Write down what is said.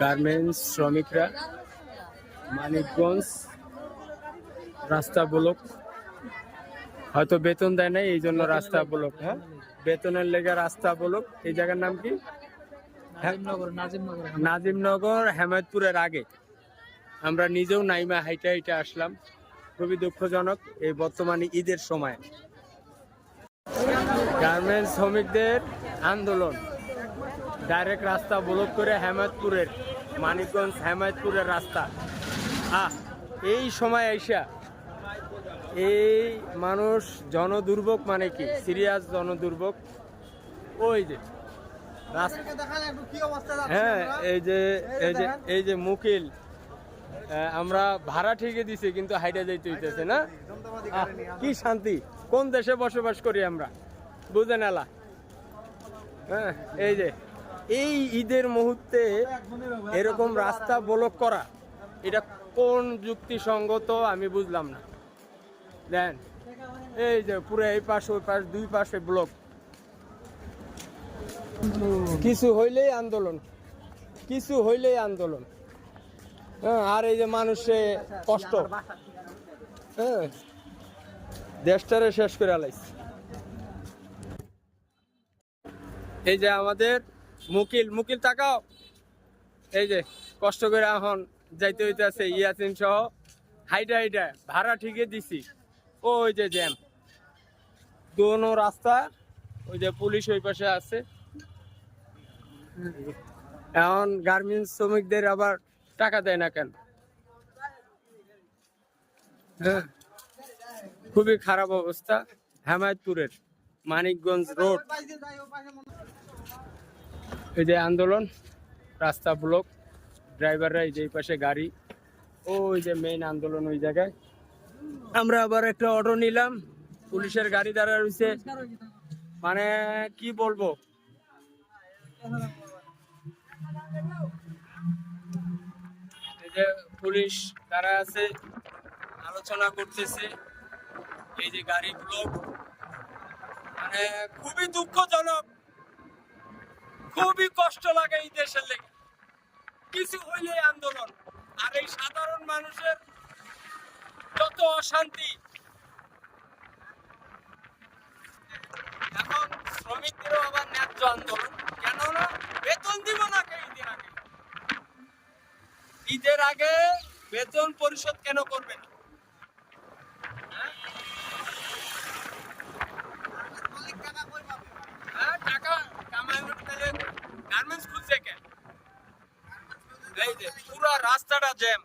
Garments শ্রমিকরা মানিকগঞ্জ রাস্তা block. হয়তো বেতন দেয় নাই এই জন্য রাস্তা ব্লক হ্যাঁ? বেতনের লেগে রাস্তা ব্লক। এই জায়গার নাম কি? নাজিমনগর নাজিমনগর। নাজিমনগর হেমায়তপুরের আগে। আমরা নিজেও নাইমা হাইটা হাইটা আসলাম। খুবই দুঃখজনক এই বর্তমানে ঈদের সময়। গার্মেন্টস শ্রমিকদের আন্দোলন। ডাইরেক্ট রাস্তা ব্লক করে হেমায়তপুরের মানিকগঞ্জ হেমায়তপুরের রাস্তা। আহ এই সময় আইসা এই মানুষ জনদুর্ভোগ মানে কি? সিরিয়াস জনদুর্ভোগ? ওই যে রাস্তা হ্যাঁ এই যে এই যে এই যে মুকিল আমরা ভাড়া ঠিকই দিছি কিন্তু হাইটা যাইতে হইতেছে না। কি শান্তি? কোন দেশে বসবাস করি আমরা? বুঝেন এলা হ্যাঁ এই যে এই ঈদের মুহূর্তে এরকম রাস্তা ব্লক করা, এটা কোন যুক্তিসঙ্গত আমি বুঝলাম না। দেন, এই যে পুরো এই পাশ, ওই পাশ, দুই পাশে ব্লক কিছু হইলেই আন্দোলন, কিছু হইলেই আন্দোলন। হ্যাঁ আর এই যে মানুষে কষ্ট। হ্যাঁ দেশটারে শেষ করে আলাইছে এই যে আমাদের মুকিল মুকিল তাকাও। এই যে, কষ্ট করে এখন যাইতে হইতেছে ইয়াসিন সহ। হাইটা হাইটা, ভাড়া ঠিকই দিছি। ওই যে জ্যাম। দোনো রাস্তা, ওই যে পুলিশ ওই পাশে আছে। এখন গার্মেন্টস শ্রমিকদের আবার টাকা দেয় না কেন? হ্যাঁ। খুবই খারাপ অবস্থা, হেমায়তপুরের, মানিকগঞ্জ রোড। এই যে আন্দোলন, রাস্তা ব্লক ড্রাইভাররা এই যে পাশে গাড়ি, ওই যে মেইন আন্দোলন ওই জায়গায়। আমরা আবার একটা অটো নিলাম, পুলিশের গাড়ি দাঁড়া রয়েছে। মানে কি বলব? এই যে পুলিশ তারা আছে, আলোচনা করতেছে। এই যে গাড়ি ব্লক মানে খুবই দুঃখজনক। খুবই কষ্ট লাগে এই দেশের লেগে। কিছু হইলে আন্দোলন। আর এই সাধারণ মানুষের যত অশান্তি, এখন শ্রমিকদেরও আবার ন্যায্য আন্দোলন। কেননা বেতন দিব না কে ঈদের আগে? ঈদের আগে বেতন পরিশোধ কেন করবে না হ্যাঁ? হ্যাঁ, টাকা কামাই করতে গার্মেন্টস খুলছে কে এই যে পুরো রাস্তাটা জ্যাম